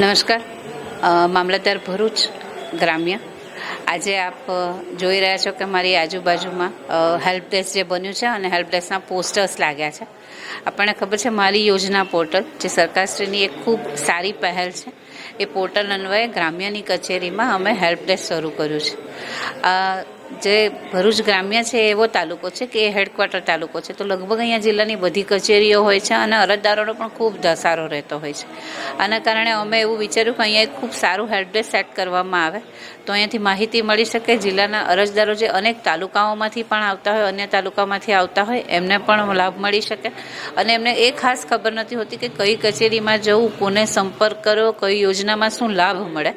નમસ્કાર. મામલતદાર ભરૂચ ગ્રામ્ય. આજે આપ જોઈ રહ્યા છો કે મારી આજુબાજુમાં હેલ્પ ડેસ્ક જે બન્યું છે અને હેલ્પ ડેસ્કના પોસ્ટર્સ લાગ્યા છે. આપણને ખબર છે મારી યોજના પોર્ટલ જે સરકારશ્રીની એક ખૂબ સારી પહેલ છે. એ પોર્ટલ અન્વયે ગ્રામ્યની કચેરીમાં અમે હેલ્પ ડેસ્ક શરૂ કર્યું છે. જે ભરૂચ ગ્રામ્ય છે, એવો તાલુકો છે કે એ હેડક્વાર્ટર તાલુકો છે. તો લગભગ અહીંયા જિલ્લાની બધી કચેરીઓ હોય છે અને અરજદારોનો પણ ખૂબ ધસારો રહેતો હોય છે. આના કારણે અમે એવું વિચાર્યું કે અહીંયા એક ખૂબ સારું હેલ્પડેસ્ક સેટ કરવામાં આવે. તો અહીંયાથી માહિતી મળી શકે જિલ્લાના અરજદારો જે અનેક તાલુકાઓમાંથી પણ આવતા હોય, અન્ય તાલુકામાંથી આવતા હોય, એમને પણ લાભ મળી શકે. અને એમને એ ખાસ ખબર નથી હોતી કે કઈ કચેરીમાં જવું, કોને સંપર્ક કરવો, કઈ યોજનામાં શું લાભ મળે.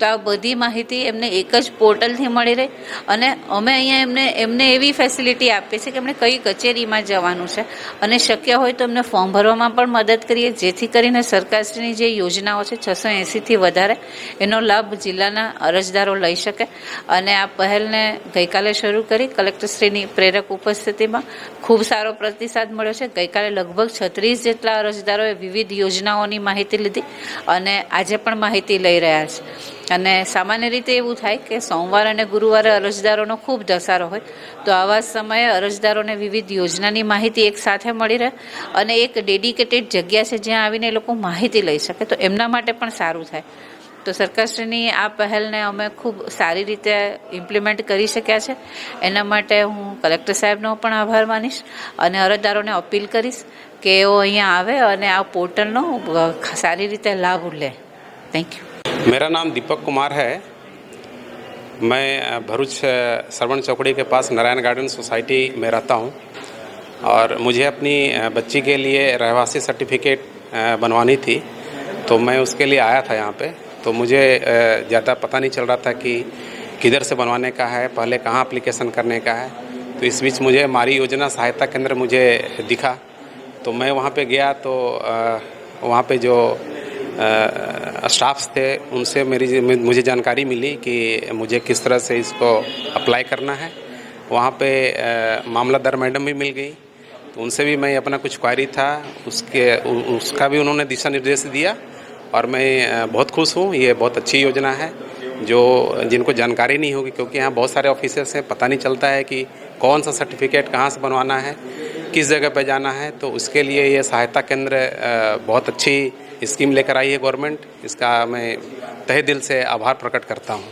તો આ બધી માહિતી એમને એક જ પોર્ટલથી મળી રહે. અને અમે અહીંયા એમને એમને એવી ફેસિલિટી આપીએ છીએ કે એમને કઈ કચેરીમાં જવાનું છે. અને શક્ય હોય તો એમને ફોર્મ ભરવામાં પણ મદદ કરીએ. જેથી કરીને સરકારશ્રીની જે યોજનાઓ છે, છસો એંસીથી વધારે, એનો લાભ જિલ્લાના અરજદારો લઈ શકે. અને આ પહેલને ગઈકાલે શરૂ કરી કલેક્ટરશ્રીની પ્રેરક ઉપસ્થિતિમાં ખૂબ સારો પ્રતિસાદ મળ્યો છે. ગઈકાલે લગભગ છત્રીસ જેટલા અરજદારોએ વિવિધ યોજનાઓની માહિતી લીધી અને આજે પણ માહિતી લઈ રહ્યા છે. અને સામાન્ય રીતે એવું થાય કે સોમવાર અને ગુરુવારે અરજદારોનો ખૂબ ધસારો હોય, તો આવા સમયે અરજદારોને વિવિધ યોજનાની માહિતી એક સાથે મળી રહે અને એક ડેડિકેટેડ જગ્યા છે જ્યાં આવીને એ લોકો માહિતી લઈ શકે, તો એમના માટે પણ સારું થાય. તો સરકારશ્રીની આ પહેલને અમે ખૂબ સારી રીતે ઇમ્પ્લિમેન્ટ કરી શક્યા છે. એના માટે હું કલેક્ટર સાહેબનો પણ આભાર માનીશ અને અરજદારોને અપીલ કરીશ કે એઓ અહીંયા આવે અને આ પોર્ટલનો સારી રીતે લાભ લે. થેન્ક યુ मेरा नाम दीपक कुमार है। मैं भरूच सरवण चौकड़ी के पास नारायण गार्डन सोसाइटी में रहता हूँ और मुझे अपनी बच्ची के लिए रहवासी सर्टिफिकेट बनवानी थी। तो मैं उसके लिए आया था यहाँ पे। तो मुझे ज़्यादा पता नहीं चल रहा था कि किधर से बनवाने का है, पहले कहाँ अप्लीकेशन करने का है। तो इस बीच मुझे हमारी योजना सहायता केंद्र मुझे दिखा। तो मैं वहाँ पे गया तो वहाँ पे जो स्टाफ्स थे, उनसे मेरी मुझे जानकारी मिली कि मुझे किस तरह से इसको अप्लाई करना है। वहाँ पे मामलादार मैडम भी मिल गई तो उनसे भी मैं अपना कुछ क्वारी था। उसके उसका भी उन्होंने दिशा निर्देश दिया और मैं बहुत खुश हूँ। ये बहुत अच्छी योजना है, जो, जिनको जानकारी नहीं होगी, क्योंकि यहाँ बहुत सारे ऑफिसर्स हैं, पता नहीं चलता है कि कौन सा सर्टिफिकेट कहाँ से बनवाना है, किस जगह पर जाना है। तो उसके लिए ये सहायता केंद्र बहुत अच्छी स्कीम लेकर आई है गवर्नमेंट इसका मैं तहे दिल से आभार प्रकट करता हूँ